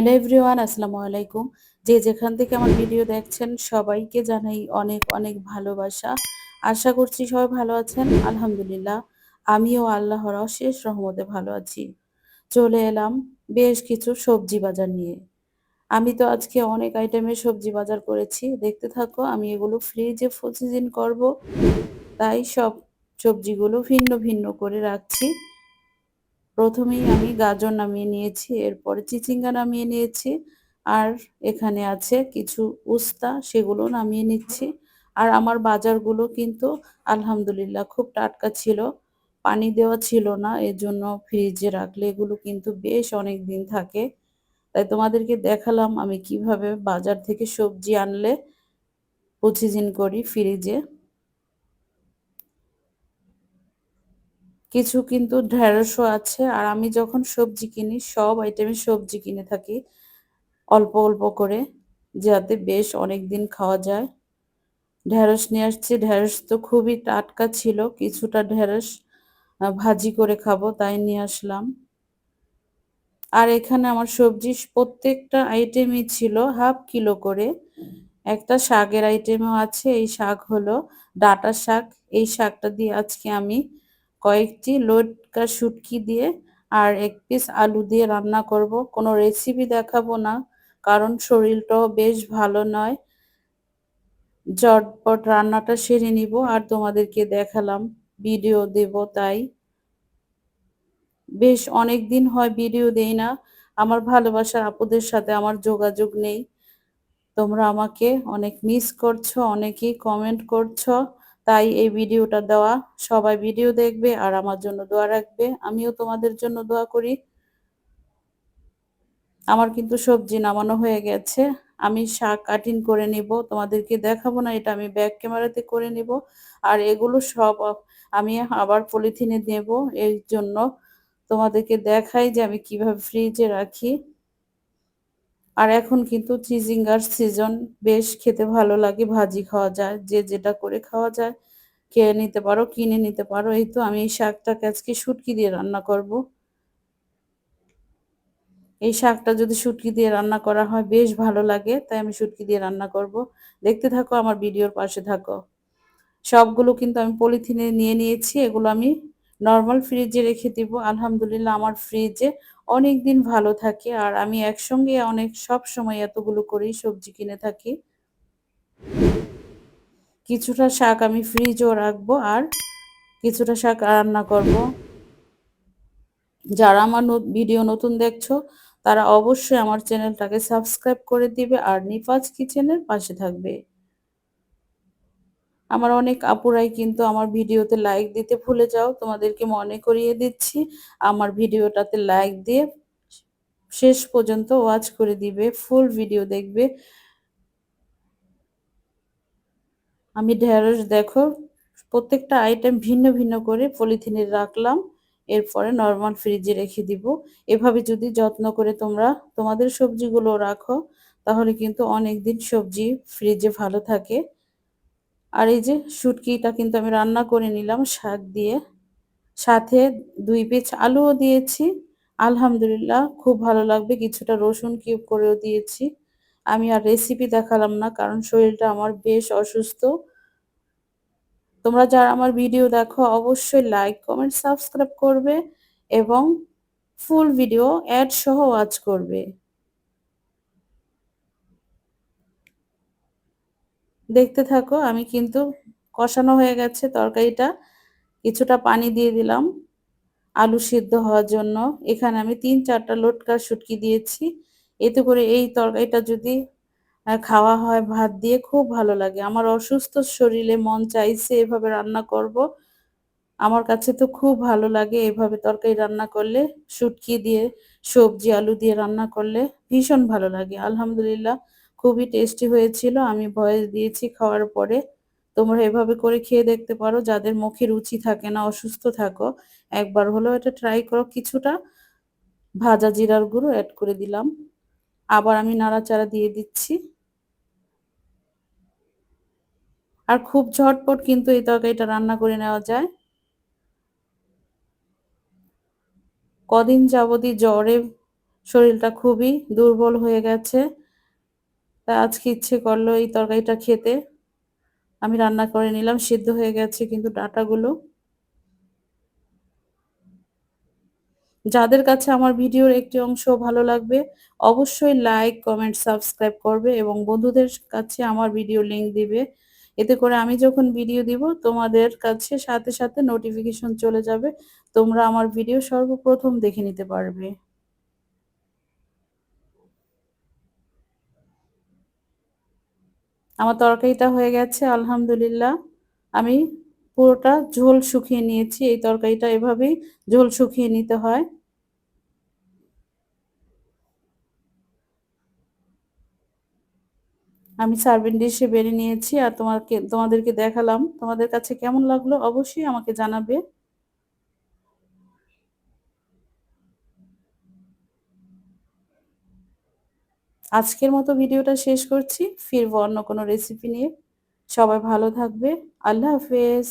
Hello everyone, আসসালামু আলাইকুম। যে যেখান থেকে আমার ভিডিও দেখছেন, সবাইকে জানাই অনেক অনেক ভালোবাসা। আশা করছি সবাই ভালো আছেন, আলহামদুলিল্লাহ। আমিও আল্লাহর অশেষ রহমতে ভালো আছি। চলে এলাম বেশ কিছু সবজি বাজার নিয়ে। আমি তো আজকে অনেক আইটেমের সবজি বাজার করেছি। দেখতে থাকো, আমি এগুলো ফ্রিজে ফ্রোজিন করব। তাই সব সবজিগুলো ভিন্ন ভিন্ন করে রাখছি। প্রথমেই আমি গাজর নামিয়ে নিয়েছি, এরপরে চিচিঙ্গা নামিয়ে নিয়েছি, আর এখানে আছে কিছু উস্তা, সেগুলো নামিয়ে নিচ্ছি। আর আমার বাজারগুলো কিন্তু আলহামদুলিল্লাহ খুব টাটকা ছিল, পানি দেওয়া ছিল না এর জন্য ফ্রিজে রাখলে এগুলো কিন্তু বেশ অনেক দিন থাকে। তাই তোমাদেরকে দেখালাম আমি কীভাবে বাজার থেকে সবজি আনলে প্রতিদিন করি ফ্রিজে। কিছু কিন্তু ঢেঁড়সও আছে। আর আমি যখন সবজি কিনি, সব আইটেমে সবজি কিনে থাকি অল্প অল্প করে, যাতে বেশ অনেক দিন খাওয়া যায়। ঢেঁড়স নিয়ে আসছি। ঢেঁড়স তো খুবই টাটকা ছিল। কিছুটা ঢেঁড়স ভাজি করে খাব, তাই নিয়ে আসলাম। আর এখানে আমার সবজি প্রত্যেকটা আইটেমই ছিল, হাফ কিলো করে। একটা শাকের আইটেমও আছে, এই শাক হলো ডাটা শাক। এই শাকটা দিয়ে আজকে আমি কয়েকটি লোটকা শুটকি দিয়ে আর এক পিস আলু দিয়ে রান্না করব। কোনো রেসিপি দেখাবো না, কারণ শরীরটাও বেশ ভালো নয়। জটপট রান্নাটা সেরে নিব আর তোমাদেরকে দেখালাম ভিডিও দেব তাই। বেশ অনেক দিন হয় ভিডিও দেই না, আমার ভালোবাসার আপুদের সাথে আমার যোগাযোগ নেই। তোমরা আমাকে অনেক মিস করছ, অনেকেই কমেন্ট করছ। তাই এই ভিডিওটা দেওয়া। সবাই ভিডিও দেখবে আর আমার জন্য দোয়া রাখবে। আমিও তোমাদের জন্য দোয়া করি। আমার কিন্তু সবজি নামানো হয়ে গেছে। আমি শাক কাটিং করে নিব। তোমাদেরকে দেখাবো না, এটা আমি ব্যাক ক্যামেরাতে করে নিব। আর এগুলো সব আমি আবার পলিথিনে দেব। এর জন্য তোমাদেরকে দেখাই যে আমি কীভাবে ফ্রিজে রাখি। আর এখন কিন্তু চিজিঙ্গার সিজন বেশ খেতে ভালো লাগে, ভাজি খাওয়া যায়, যে যেটা করে খাওয়া যায়, খেয়ে নিতে পারো, কিনে নিতে পারো। এই তো আমি এই শাকটাকে আজকে শুটকি দিয়ে রান্না করব। এই শাকটা যদি শুটকি দিয়ে রান্না করা হয়, বেশ ভালো লাগে, তাই আমি শুটকি দিয়ে রান্না করব। দেখতে থাকো, আমার ভিডিওর পাশে থাকো। সবগুলো কিন্তু আমি পলিথিনে নিয়ে নিয়েছি, এগুলো আমি নর্মাল ফ্রিজে রেখে দিব। আলহামদুলিল্লাহ, আমার ফ্রিজে অনেক দিন ভালো থাকে আর আমি একসঙ্গে অনেক, সব সময় এতগুলো করেই সবজি কিনে থাকি। কিছুটা শাক আমি ফ্রিজও রাখব আর কিছুটা শাক রান্না করব। যারা আমার ভিডিও নতুন দেখছ, তারা অবশ্যই আমার চ্যানেলটাকে সাবস্ক্রাইব করে দিবে আর নিফাজ কিচেনের পাশে থাকবে। আমার অনেক আপুরাই কিন্তু আমার ভিডিওতে লাইক দিতে ভুলে যাও, তোমাদেরকে মনে করিয়ে দিচ্ছি, আমার ভিডিওটাতে লাইক দিয়ে শেষ পর্যন্ত ওয়াচ করে দিবে ফুল ভিডিও দেখবে। আমি ঢেঁড়স দেখো, প্রত্যেকটা আইটেম ভিন্ন ভিন্ন করে পলিথিনে রাখলাম, এরপরে নর্মাল ফ্রিজে রেখে দিব। এভাবে যদি যত্ন করে তোমরা তোমাদের সবজিগুলো রাখো, তাহলে কিন্তু অনেক দিন সবজি ফ্রিজে ভালো থাকে। আর এই যে শুটকিটা কিন্তু আমি রান্না করে নিলাম শাক দিয়ে। সাথে দুই পিস আলুও দিয়েছি। আলহামদুলিল্লাহ, খুব ভালো লাগবে। কিছুটা রসুন কিউব করেও দিয়েছি। আমি আর রেসিপি দেখালাম না, কারণ শরীরটা আমার বেশ অসুস্থ। তোমরা যারা আমার ভিডিও দেখো, অবশ্যই লাইক কমেন্ট সাবস্ক্রাইব করবে এবং ফুল ভিডিও অ্যাড সহ ওয়াচ করবে। দেখতে থাকো, আমি কিন্তু কষানো হয়ে গেছে তরকারিটা। কিছুটা পানি দিয়ে দিলাম আলু সিদ্ধ হওয়ার জন্য। এখানে আমি তিন চারটা লোটকা শুটকি দিয়েছি। এতে করে এই তরকারিটা যদি খাওয়া হয় ভাত দিয়ে খুব ভালো লাগে। আমার অসুস্থ শরীরে মন চাইছে এভাবে রান্না করব। আমার কাছে তো খুব ভালো লাগে এভাবে তরকারি রান্না করলে, শুটকি দিয়ে, সবজি, আলু দিয়ে রান্না করলে ভীষণ ভালো লাগে। আলহামদুলিল্লাহ খুবই টেস্টি হয়েছিল। আমি ভয়েস দিয়েছি খাওয়ার পরে। তোমরা এভাবে করে খেয়ে দেখতে পারো। যাদের মুখে রুচি থাকে না, অসুস্থ থাকো, একবার হলেও এটা ট্রাই করো। কিছুটা ভাজা জিরার গুঁড়ো অ্যাড করে দিলাম। আবার আমি নাড়াচাড়া দিয়ে দিচ্ছি। আর খুব ঝটপট কিন্তু এই তরকারিটা রান্না করে নেওয়া যায়। কদিন যাবতই জ্বরে শরীরটা খুবই দুর্বল হয়ে গেছে। তা আজকে ইচ্ছে করল এই তরকারিটা খেতে। আমি রান্না করে নিলাম, সিদ্ধ হয়ে গেছে কিন্তু ডাটাগুলো। যাদের কাছে আমার ভিডিওর একটি অংশ ভালো লাগবে, অবশ্যই লাইক, কমেন্ট, সাবস্ক্রাইব করবে এবং বন্ধুদের কাছে আমার ভিডিও লিংক দিবে। এতে করে আমি যখন ভিডিও দিব, তোমাদের কাছে সাথে সাথে নোটিফিকেশন চলে যাবে। তোমরা আমার ভিডিও সর্বপ্রথম দেখে নিতে পারবে। আমার তরকারিটা হয়ে গেছে, আলহামদুলিল্লাহ। আমি পুরোটা ঝোল শুকিয়ে নিয়েছি, এই তরকারিটা এভাবেই ঝোল শুকিয়ে নিতে হয়। আমি সার্ভিং ডিশে বেড়ে নিয়েছি আর তোমাকে, তোমাদেরকে দেখালাম। তোমাদের কাছে কেমন লাগল অবশ্যই আমাকে জানাবে। আজকের মতো ভিডিওটা শেষ করছি। ফিরবো অন্য কোনো রেসিপি নিয়ে। সবাই ভালো থাকবে। আল্লাহ হাফেজ।